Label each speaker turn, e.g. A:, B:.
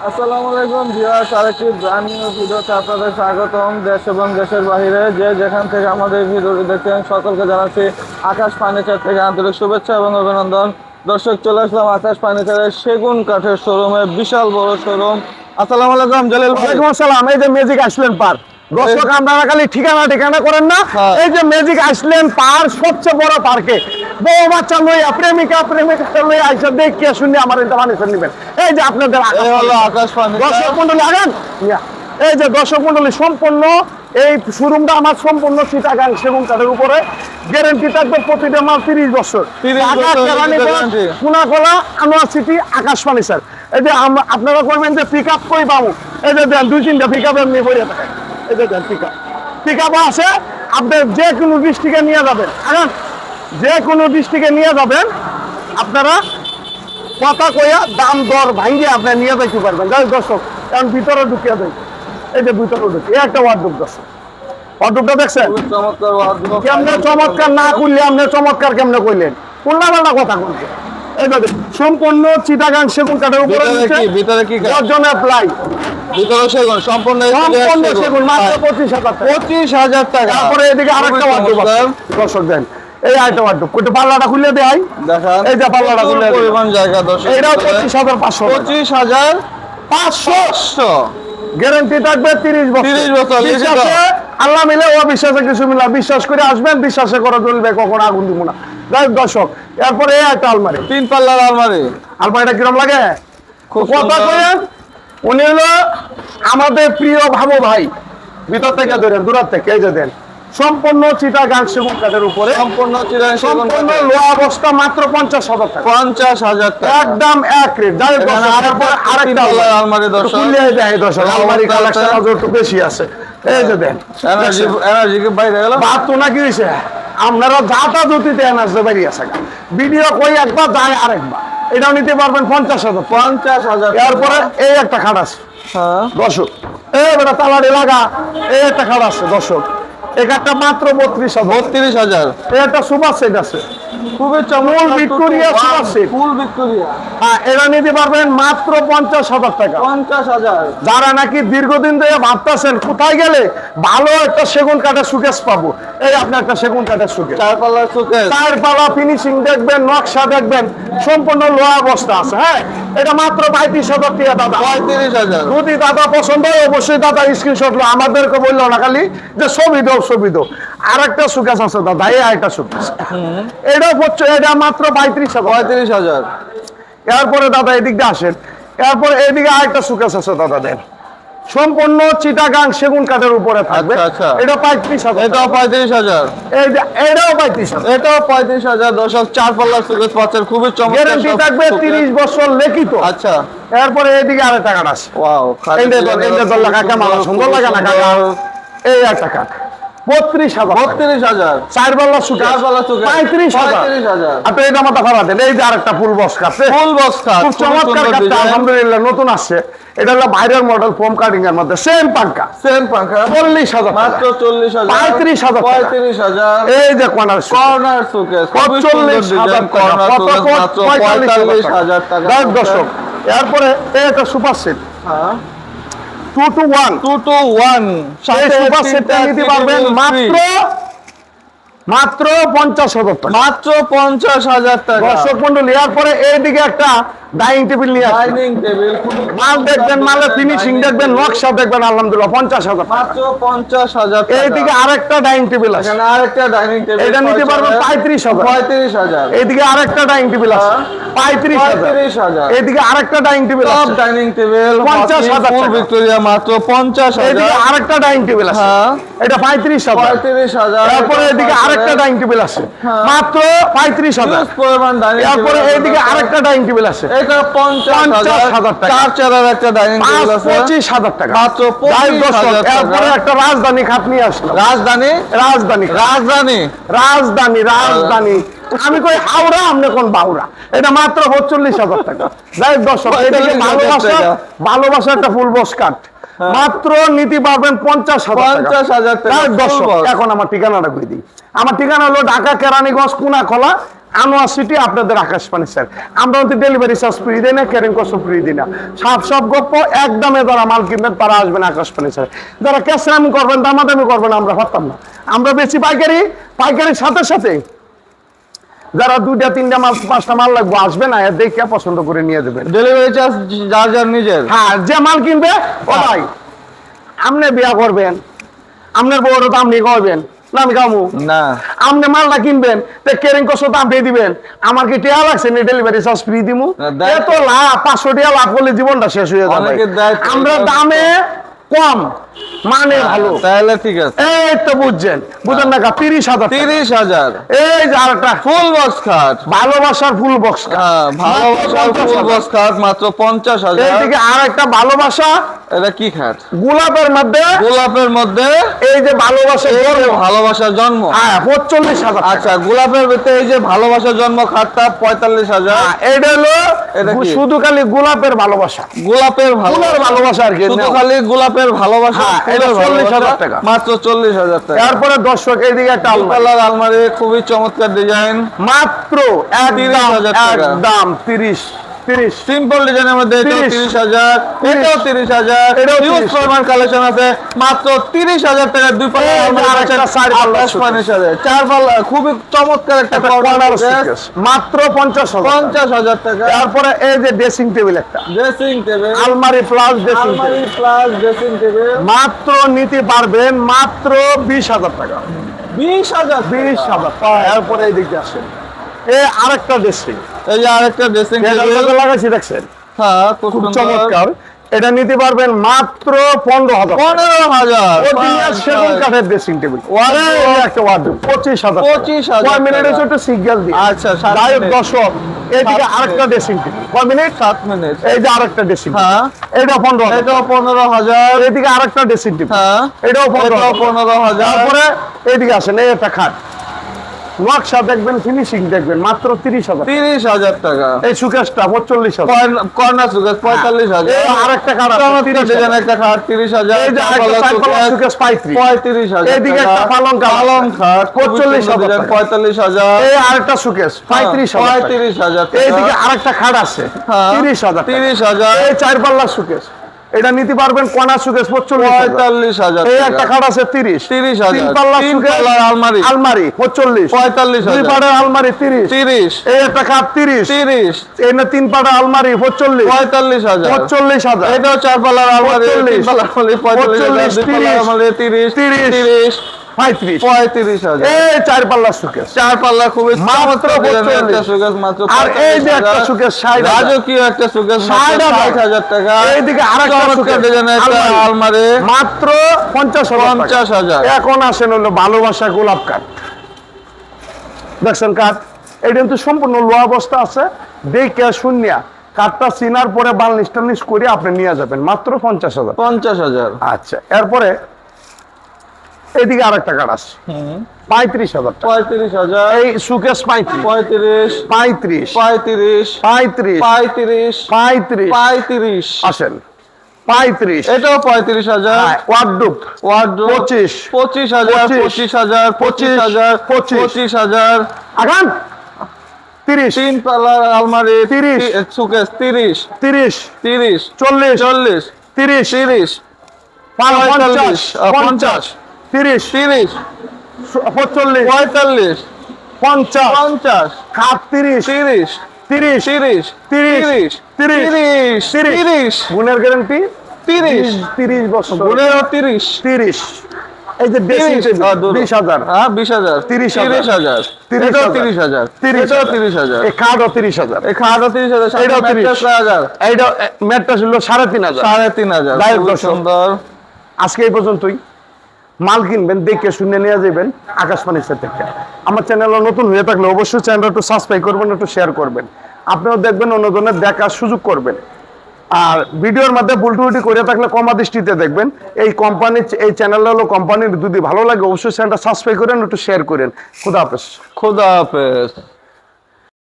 A: আসসালামু আলাইকুম ভিউয়ার্স আরেকটি ব্র্যান্ড নিউ ভিডিওতে আপনাদের স্বাগতম। দেশ এবং দেশের বাইরে যে যেখান থেকে আমাদের ভিডিওটি দেখছেন সকলকে জানাচ্ছি আকাশ ফার্নিচার থেকে আন্তরিক শুভেচ্ছা এবং অভিনন্দন। দর্শক চলে আসলাম আকাশ ফার্নিচারের সেগুন কাঠের শোরুমে বিশাল বড় শোরুম আসসালামু আলাইকুম জলিল
B: ওয়ালাইকুম আসসালাম এই যে ম্যাজিক আসলেন পার দর্শক আপনারা খালি ঠিকানা ঠিকানা করেন না
A: হ্যাঁ।
B: এই যে ম্যাজিক আসলেন পার সবচেয়ে বড় পার্কে বউ বাচ্চা লইয়া প্রেমিকা প্রেমিকা লইয়া আইসা দেখিয়া শুনে আমার এটা নিবেন। এই যে আপনাদের দর্শক মন্ডলী আগান। এই যে দর্শক মন্ডলী সম্পূর্ণ এই শোরুমটা আমার সম্পূর্ণ চিটাগাং সেগুন কাঠের উপরে। গ্যারেন্টি থাকবে প্রতিটা মাল তিরিশ বছর।
A: 30
B: ঢাকা,
A: বছর
B: কেরানীগঞ্জ,
A: guarantee।
B: কুনাকলা আনোয়ার সিটি আকাশ ফার্নিচার এই যে আপনারা করবেন যে পিক আপ কই পাবো? এই যে দেন দুই তিনটা পিক আপ এমনি পড়ে থাকে। এই যে দেন পিক আপ পিক আপ আছে আপনি যে কোনো ডিস্ট্রিক্টে নিয়ে যাবেন। হ্যাঁ যে কোনো ডিস্ট্রিক্টে নিয়ে যাবেন আপনারা কথা কইয়া দাম দর ভাঙ্গিয়ে আপনি নিয়ে যাইতে পারবেন। যাই দর্শক কারণ ভিতরে ঢুকিয়ে দেয় এই যে ভিতরে ঢুকি একটা ওয়ার্ডরোব দর্শক। ওয়ার্ডরোবটা দেখছেন?
A: চমৎকার
B: কেমনে চমৎকার না করলে আপনি চমৎকার কেমনে কইলেন উল্লাপাল্টা কথা বলছে। এই সম্পূর্ণ চিটাগাং সেগুন কাঠের উপরে
A: ভিতরে কি ভিতরে কি কাঠ?
B: দশজনের প্লাই
A: ভিতরে সেগুন সম্পূর্ণ
B: সম্পূর্ণ সেগুন। মাত্র
A: হ্যাঁ।
B: পঁচিশ হাজার টাকা।
A: পঁচিশ হাজার টাকা।
B: তারপরে এদিকে আরেকটা ওয়ার্ডরোব দর্শক দেন এই আরেকটা ওয়ার্ডরোব ওইটা পাল্লাটা খুলে দেয়
A: দেখান।
B: এই যে পাল্লাটা খুলে।
A: পরিমাণ জায়গা দর্শক
B: এইটাও পঁচিশ হাজার পাঁচশো
A: পঁচিশ হাজার
B: পাঁচশো।
A: পাঁচশো।
B: গ্যারান্টি থাকবে তিরিশ বছর।
A: 30 বছর,
B: আল্লাহ মিলে ও বিশ্বাসে কিছু মিলা। বিশ্বাস করে আসবেন বিশ্বাসে করে চলবে কখন আগুন দিব না। যাই দর্শক এরপরে এই একটা আলমারি।
A: তিন পাল্লার আলমারি।
B: আলমারিটা কিরম লাগে? কথা উনি হলো আমাদের প্রিয় ভাবো ভাই। ভিতর থেকে ধরেন দূরার থেকে এই যে দেন। সম্পূর্ণ চিটা গান সেগুন কাঠের উপরে।
A: সম্পূর্ণ
B: সম্পূর্ণ লোয়া অবস্থা মাত্র পঞ্চাশ হাজার টাকা।
A: পঞ্চাশ হাজার টাকা।
B: একদম এক রেট যাই
A: আরেকটা
B: আলমারি
A: দর্শক।
B: দেয় দর্শক। আলমারি কালেকশন একটু বেশি আছে। এই যে দেন।
A: এনার্জি এনার্জি কি বাইরে গেল?
B: বাদ তো নাকি হয়েছে আপনারা যা তা জুতিতে এনার্জি বেরিয়ে আছে ভিডিও কই একবার যায় আরেকবার। এটাও নিতে পারবেন পঞ্চাশ হাজার
A: পঞ্চাশ হাজার
B: এরপরে এই একটা খাট আছে।
A: হ্যাঁ।
B: দর্শক এই বেটা তালারি লাগা এই একটা খাট আছে দর্শক। মাত্র বত্রিশ হাজার।
A: বত্রিশ হাজার।
B: সুপার সেট আছে।
A: খুবই
B: full Victoria super set.
A: Full Victoria
B: হ্যাঁ এটা নিতে পারবেন মাত্র পঞ্চাশ হাজার টাকা।
A: পঞ্চাশ হাজার।
B: যারা নাকি দীর্ঘদিন ধরে ভাবতেছেন কোথায় গেলে ভালো একটা সেগুন কাঠের সুকেশ পাবো এই আপনি একটা সেগুন কাঠের সুকেশ
A: চার পাল্লার সুকেস।
B: চার পালা ফিনিশিং দেখবেন নকশা দেখবেন সম্পূর্ণ লোহা অবস্থা আছে হ্যাঁ? এটা মাত্র পঁয়ত্রিশ হাজার টাকা দাদা।
A: পঁয়ত্রিশ হাজার।
B: যদি দাদা পছন্দ হয় অবশ্যই দাদা স্ক্রিনশট লো। আমাদেরকে বলল না খালি যে ছবি দাও ছবি দাও। আর একটা সুকেশ আছে দাদা এই আরেকটা সুকেশ এটা হচ্ছে এটা মাত্র পঁয়ত্রিশ হাজার।
A: পঁয়ত্রিশ হাজার।
B: এরপরে দাদা এদিক দিয়ে আসেন। এরপরে এদিকে আরেকটা সুকেশ আছে দাদা দেন। সম্পূর্ণ চিটাগাং সেগুন কাঠের উপরে থাকবে।
A: আচ্ছা, আচ্ছা।
B: এটা পঁয়ত্রিশ হাজার।
A: এটাও পঁয়ত্রিশ হাজার।
B: এটাও পঁয়ত্রিশ হাজার।
A: এটাও পঁয়ত্রিশ হাজার। দর্শক চার পাল্লার সুযোগ পাচ্ছেন। খুবই চমৎকার
B: থাকবে তিরিশ বছর লেখিত।
A: আচ্ছা।
B: এরপরে এদিকে আরেক টাকা আছে।
A: ওয়াও
B: এই দল- লাগা কেমন সুন্দর লাগা না কাকা এই এক টাকা বত্রিশ হাজার। টাকা।
A: বত্রিশ হাজার।
B: চার পাল্লা সুকেশ
A: চার পাল্লার suitcase।
B: পঁয়ত্রিশ হাজার। আপনি এটা মাথা ভাড়া এই যে আরেকটা ফুল বস কাছে
A: ফুল বক্স
B: খুব চমৎকার কাঠটা আলহামদুলিল্লাহ নতুন আসছে। এটা হলো বাইরের মডেল ফোম কাটিং এর মধ্যে। সেম পাঙ্কা।
A: সেম পাঙ্খা
B: চল্লিশ হাজার
A: মাত্র। চল্লিশ হাজার।
B: পঁয়ত্রিশ হাজার
A: পঁয়ত্রিশ হাজার।
B: এই যে কর্নার
A: কর্নার সুকেস
B: পঁয়তাল্লিশ হাজার
A: কর্নার
B: পঁয়তাল্লিশ
A: টাকা।
B: দর্শক এরপরে এই একটা সুপার সেট
A: হ্যাঁ।
B: Two two one
A: two two one
B: super সেটটা নিতে পারবেন মাত্র মাত্র পঞ্চাশ হাজার টাকা।
A: মাত্র পঞ্চাশ হাজার টাকা।
B: দর্শক মন্ডলী এরপরে এইদিকে একটা ডাইনিং টেবিল নিয়ে
A: ডাইনিং টেবিল
B: মাল দেখবেন মালের ফিনিশিং দেখবেন নকশা দেখবেন আলহামদুলিল্লাহ পঞ্চাশ হাজার
A: মাত্র পঞ্চাশ হাজার
B: এইদিকে আরেকটা ডাইনিং টেবিল আছে।
A: এখানে আরেকটা ডাইনিং টেবিল
B: এটা নিতে পারবেন পঁয়ত্রিশ হাজার।
A: পঁয়ত্রিশ হাজার।
B: এইদিকে আরেকটা ডাইনিং টেবিল আছে। পঁয়ত্রিশ
A: পঁয়ত্রিশ হাজার।
B: এইদিকে আরেকটা ডাইনিং টেবিল আছে।
A: ডাইনিং টেবিল
B: 50,000
A: ফুল ভিক্টোরিয়া মাত্র পঞ্চাশ
B: এইদিকে
A: হাজার
B: আরেকটা ডাইনিং টেবিল আছে।
A: হ্যাঁ।
B: এটা পঁয়ত্রিশ হাজার।
A: পঁয়ত্রিশ হাজার।
B: তারপরে এদিকে আরেকটা ডাইনিং টেবিল আছে।
A: হ্যাঁ।
B: মাত্র পঁয়ত্রিশ হাজার।
A: পরিমাণ ডাইনিং
B: তারপরে এইদিকে আরেকটা ডাইনিং টেবিল আছে।
A: মাত্র
B: রাজধানী
A: রাজধানী?
B: রাজধানী
A: রাজধানী?
B: রাজধানী রাজধানী। আমি কই হাওড়া আপনি কোন বাউরা এটা মাত্র পঁয়তাল্লিশ হাজার টাকা। যাই দর্শক এটা কি
A: 45,000
B: ভালোবাসা ভালোবাসা একটা ফুল বস কাট মাত্র নিতে পারবেন পঞ্চাশ হাজার
A: পঞ্চাশ হাজার টাকা
B: যাই দর্শক এখন আমার ঠিকানাটা কই দিই। আমার ঠিকানা হলো ঢাকা কেরানীগঞ্জ কুনা খোলা আনোয়ার সিটি আপনাদের আকাশ ফার্নিচার আমরা কিন্তু ডেলিভারি চার্জ ফ্রি দিই না ক্যারিং কস্ট ফ্রি দিই না। সব সব গপ্প একদমে যারা মাল কিনবেন তারা আসবেন আকাশ ফার্নিচার যারা ক্যাশ দামি করবেন দামাদামি করবেন আমরা পারতাম না। আমরা বেশি পাইকারি পাইকারির সাথে সাথে যারা দুইটা তিনটা মাল পাঁচটা মাল লাগবে আসবে না দেখে পছন্দ করে নিয়ে দেবেন
A: ডেলিভারি চার্জ যার যার নিজের।
B: হ্যাঁ যে মাল কিনবে ও ভাই আপনি বিয়া করবেন আপনার বউর দাম নিয়ে করবেন না আমি কামু
A: না।
B: আপনি মালটা কিনবেন তো কেরিং কষ্ট দাম দিয়ে দিবেন। আমার কি টিয়া লাগছে না ডেলিভারি চার্জ ফ্রি দিমু? এত লাভ পাঁচশো টিয়া লাভ করলে জীবনটা শেষ হয়ে যাবে। আমরা দামে কম মানে ভালো।
A: তাহলে ঠিক আছে।
B: এই তো বুঝছেন। বুঝেন না কা তিরিশ হাজার
A: তিরিশ হাজার।
B: এই যে আরেকটা।
A: ফুল বক্স খাট।
B: ভালোবাসার ফুল বক্স
A: হ্যাঁ ভালোবাসার ফুল বক্স খাট মাত্র পঞ্চাশ হাজার।
B: এইদিকে আর একটা ভালোবাসা।
A: এটা কি খাট?
B: গোলাপের মধ্যে
A: গোলাপের মধ্যে
B: এই যে ভালোবাসা জন্ম।
A: ভালোবাসার জন্ম।
B: হ্যাঁ পঁচল্লিশ হাজার
A: আচ্ছা গোলাপের ভিতরে এই যে ভালোবাসার জন্ম খাটটা পঁয়তাল্লিশ হাজার।
B: হ্যাঁ, এটা হলো শুধু খালি গোলাপের ভালোবাসা।
A: গোলাপের
B: ভালোবাসা আর কি
A: শুধু খালি গোলাপের ভালোবাসা
B: হ্যাঁ, এটা 40,000
A: ভালোবাসা,
B: টাকা।
A: মাত্র চল্লিশ হাজার টাকা।
B: তারপরে দর্শক এইদিকে একটা আলমারি।
A: আলমারি খুবই চমৎকার ডিজাইন
B: মাত্র একদম
A: 30,000 টাকা।
B: একদম তিরিশ তিরিশ।
A: সিম্পল ডিজাইনের মধ্যে তিরিশ। হাজার এটাও তিরিশ হাজার।
B: এটাও 30
A: কালেকশন আছে মাত্র তিরিশ হাজার টাকার দুই
B: চার পাল্লা
A: খুবই চমৎকার একটা।
B: মাত্র পঞ্চাশ
A: পঞ্চাশ হাজার টাকা।
B: তারপরে এই যে ড্রেসিং টেবিল একটা।
A: ড্রেসিং টেবিল
B: আলমারি প্লাস ড্রেসিং
A: আলমারি প্লাস ড্রেসিং টেবিল
B: মাত্র নিতে পারবেন মাত্র বিশ হাজার টাকা।
A: বিশ হাজার
B: বিশ হাজার। টাকা এরপরে এই দিকে আসেন এই আরেকটা ড্রেসিং
A: এই যে আরেকটা ড্রেসিং টেবিল
B: লাগাইছি দেখছেন?
A: হ্যাঁ খুব
B: চমৎকার। এটা নিতে পারবেন মাত্র পনেরো হাজার
A: পনেরো হাজার।
B: সেগুন কাঠের ড্রেসিং টেবিল একটা ওয়ার্ডরোব পঁচিশ হাজার
A: 25,000
B: কয় মিনিট হচ্ছে একটু সিগন্যাল দিই
A: আচ্ছা,
B: দর্শক এইদিকে আরেকটা ড্রেসিং টেবিল কয় মিনিট
A: সাত মিনিট
B: এই যে আরেকটা ড্রেসিং
A: হ্যাঁ।
B: এটা পনেরো হাজার।
A: এটাও পনেরো হাজার।
B: এইদিকে আরেকটা ড্রেসিং টেবিল
A: হ্যাঁ।
B: এটাও পনেরো
A: পনেরো হাজার।
B: তারপরে এইদিকে আসেন এই একটা খাট। নকশা দেখবেন ফিনিশিং দেখবেন মাত্র তিরিশ হাজার।
A: তিরিশ হাজার টাকা।
B: এই সুকেশটা পঁচল্লিশ হাজার।
A: Corner showcase? পঁয়তাল্লিশ হাজার।
B: আছে,
A: চমৎকার
B: 30,000
A: ডিজাইন একটা খাট তিরিশ হাজার।
B: সুকেশ পঁয়ত্রিশ।
A: পঁয়ত্রিশ হাজার
B: এইদিকে
A: টাকা।
B: একটা পালং
A: পালং খাট
B: 45,000 টাকা।
A: পঁয়তাল্লিশ হাজার।
B: এই আরেকটা সুকেশ পঁয়ত্রিশ
A: পঁয়ত্রিশ হাজার।
B: এইদিকে আরেকটা খাট আছে
A: হ্যাঁ,
B: তিরিশ হাজার
A: তিরিশ হাজার।
B: এই চার পাল্লা সুকেশ। এটা নিতে পারবেন কণা সুকেশ
A: পঁয়তাল্লিশ হাজার
B: এই একটা খাট আছে তিরিশ।
A: তিরিশ হাজার। আলমারি।
B: আলমারি পঁয়তাল্লিশ
A: পঁয়তাল্লিশ
B: দুই। পাড়ের আলমারি তিরিশ।
A: তিরিশ।
B: এই একটা খাট তিরিশ।
A: তিরিশ।
B: এই না তিন পাড়ের আলমারি পঁয়তাল্লিশ
A: পঁয়তাল্লিশ হাজার।
B: পঁয়তাল্লিশ হাজার।
A: এটাও চার পাল্লার আলমারি
B: পঁয়তাল্লিশ,
A: পঁয়তাল্লিশ
B: তিরিশ,
A: তিরিশ।
B: তিরিশ,
A: তিরিশ
B: পঁয়ত্রিশ।
A: পঁয়ত্রিশ হাজার।
B: এই চার পাল্লা সুকেশ।
A: চার পাল্লা খুবই
B: মাত্র
A: একটা
B: 45
A: মাত্র
B: আর এই যে একটা
A: হাজার।
B: সুকেশ
A: রাজকীয় একটা সুকেশ মাত্র
B: 60 হাজার।
A: ষাট হাজার টাকা।
B: এইদিকে আরেকটা
A: চমৎকার ডিজাইনের একটা
B: আলমারি।
A: আলমারি।
B: মাত্র পঞ্চাশ হাজার টাকা।
A: পঞ্চাশ হাজার।
B: এখন আসেন হলো ভালোবাসা গোলাপ কাঠ। দেখছেন কাঠ? এটা কিন্তু সম্পূর্ণ লোহা অবস্থা আছে। দেখে শুনিয়া কাঠটা চিনার পরে বার্নিশ টার্নিশ করে আপনি নিয়ে যাবেন। মাত্র পঞ্চাশ হাজার।
A: পঞ্চাশ হাজার।
B: আচ্ছা এরপরে এদিকে আর একটা আছে। পঁয়ত্রিশ হাজার
A: পঁয়ত্রিশ হাজার।
B: এই সুকেশ পঁয়ত্রিশ।
A: পঁয়ত্রিশ।
B: পঁয়ত্রিশ।
A: পঁয়ত্রিশ।
B: পঁয়ত্রিশ।
A: পঁয়ত্রিশ।
B: পঁয়ত্রিশ। আসেন। পঁয়ত্রিশ।
A: এটাও পঁয়ত্রিশ হাজার। হ্যাঁ,
B: পঁচিশ।
A: পঁচিশ হাজার
B: পঁচিশ।
A: হাজার পঁচিশ হাজার
B: পঁচিশ।
A: হাজার।
B: তিরিশ।
A: আলমারি।
B: তিরিশ।
A: সুকেশ তিরিশ।
B: তিরিশ।
A: তিরিশ।
B: চল্লিশ।
A: চল্লিশ।
B: তিরিশ।
A: তিরিশ।
B: পঞ্চাশ। পঞ্চাশ। তিরিশ
A: তিরিশ
B: পঁয়তাল্লিশ
A: পঁয়তাল্লিশ
B: পঞ্চাশ
A: পঞ্চাশ
B: সাত তিরিশ
A: তিরিশ
B: তিরিশ
A: তিরিশ
B: তিরিশ
A: তিরিশ
B: তিরিশ
A: তিরিশ তিরিশ।
B: গুণের
A: তিরিশ।
B: তিরিশ
A: হাজার।
B: বিশ হাজার।
A: হ্যাঁ,
B: তিরিশ
A: তিরিশ হাজার।
B: তিরিশ হাজার।
A: তিরিশ হাজার।
B: তিরিশ
A: হাজার।
B: তিরিশ হাজার।
A: তিরিশ হাজার।
B: সাড়ে তিন হাজার।
A: সাড়ে তিন হাজার।
B: আজকে এই পর্যন্তই। মাল কিনবেন, দেখে শুনে নিয়ে যাবেন আকাশবাণী সেট থেকে আমার চ্যানেল নতুন হয়ে থাকলে অবশ্যই চ্যানেলটা একটু সাবস্ক্রাইব করবেন, একটু শেয়ার করবেন। আপনিও দেখবেন, অন্যজনের দেখার সুযোগ করবেন। আর ভিডিওর মধ্যে ভুলটুটি করে থাকলে কমা দৃষ্টিতে দেখবেন। এই কোম্পানির এই চ্যানেলটা হলো কোম্পানির যদি ভালো লাগে অবশ্যই চ্যানেলটা সাবস্ক্রাইব করেন, একটু শেয়ার করেন। খুদা হাফেজ।
A: খুদা হাফেজ।